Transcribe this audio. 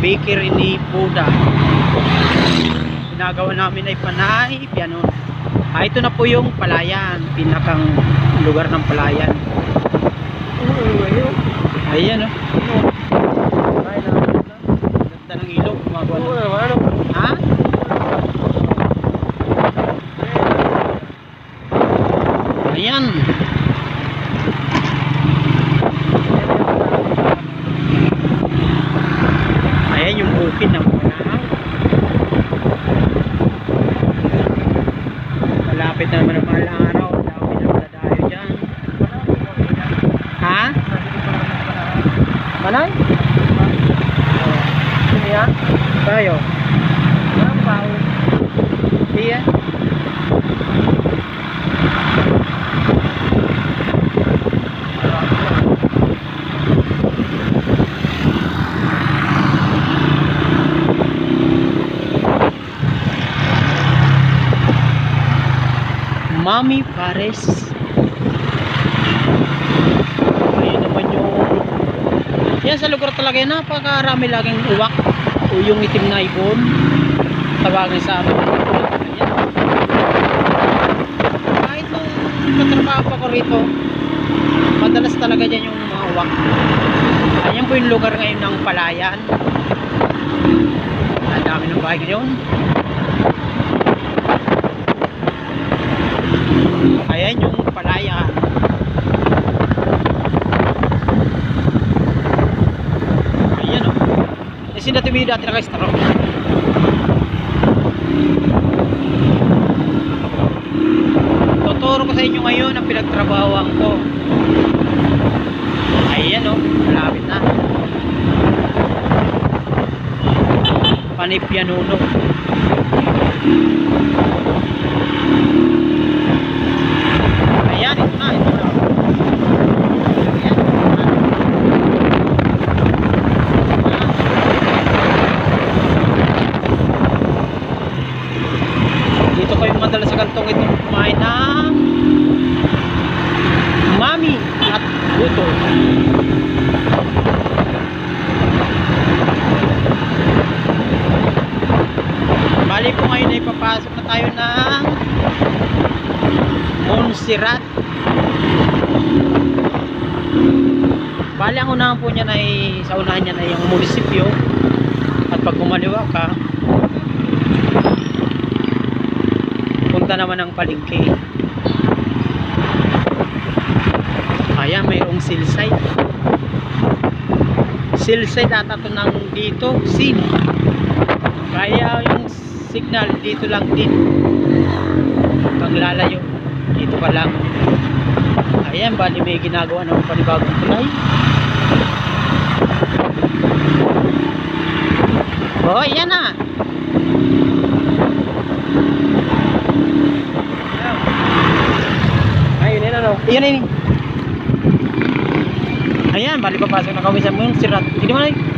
bakery ni Buda. Ginagawa namin ay panay, piano. Ah, ito na po yung palayan, pinakang lugar ng palayan. Ayan oh. Ganda ng ilog, gumagawa ng... Ha? Ayan. Ayan yung bukid ng Manang. Malapit na naman ang mahal na araw. Dami na madadayo dyan. Ha? Manay? Iya? Tayo. Mami Pares. Ayun naman yung... Yan sa lugar talaga yan, napakarami laging uwak o yung itim na ibon. Tawagin sa amin. Kahit nung katrabaho pa ko rito, madalas talaga dyan yung mga uwak. Ayan po yung lugar ngayon ng palayan. Ang dami ng bahay ngayon. Ayan yung palayan. Ayan o. Natin dati nakastro. Tuturo ko sa inyo ngayon ang pinagtrabahoan ko. Ayan. Oh. Malapit na. Panipianuno. Ayan, ito na, ito na. Ayan, ito na. Dito kayo madalas sa kantong ito kumain ng mami at buto. Bali po ngayon ay papasok na tayo ng Montserrat. Bali ang unahan po niya ay sa unahan niya na yung munisipyo at pag kumaliwa ka punta naman ng palengke. Ayan, mayroong silside. Silside ata to ng dito, sin. Kaya yung signal dito lang din. Pag dito pa lang. Ayan, bali may ginagawa ng panibagong tulay. Oh, yan na. Ayun, yun ano. Ayan, yun. Ayan, bali papasok na kami sa Montserrat. Hindi mo na